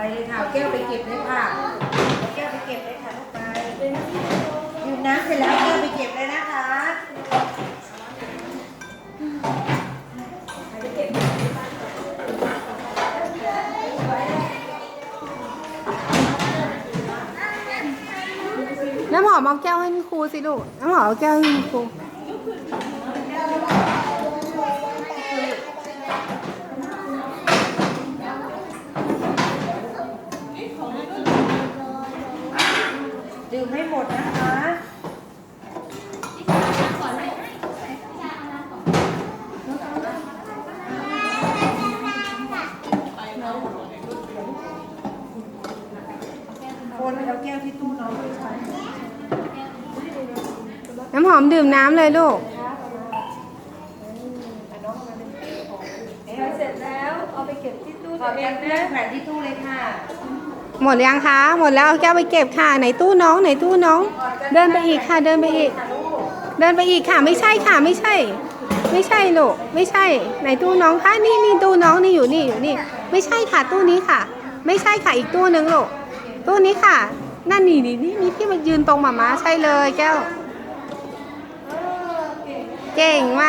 ไปเลยค่ะแก้วไปเก็บเลยค่ะแก้วไปเก็บเลยค่ะลูกไปดื่มน้ำเสร็จแล้วแก้วไปเก็บเลยนะคะน้ำหอมเอาแก้วให้ครูสิลูกน้ำหอมเอาแก้วให้ครู ดื่มให้หมดนะคะคนเอาแก้วที่ตู้น้องไปใช้น้ำหอมดื่มน้ำเลยลูกเสร็จแล้ว เอาไปเก็บที่ตู้ขอตัวบเอแก้งวเพื่อแขวนที่ตู้เลยค่ะ หมดยังคะ หมดแล้วเอาแก้วไปเก็บค่ะไหนตู้น้องไหนตู้น้อง เดินไปอีกค่ะ เดินไปอีก เดินไปอีกค่ะ ไม่ใช่ค่ะ ไม่ใช่ ไม่ใช่ลูกไม่ใช่ไหนตู้น้องคะนี่นี่ตู้น้องนี่อยู่นี่อยู่นี่ ไม่ใช่ค่ะตู้นี้ค่ะ ไม่ใช่ค่ะอีกตู้นึงลูกตู้นี้ค่ะ นั่นนี่นี่นี่นี่พี่มายืนตรงหมาม้าใช่เลยแก้ว เก่งมาก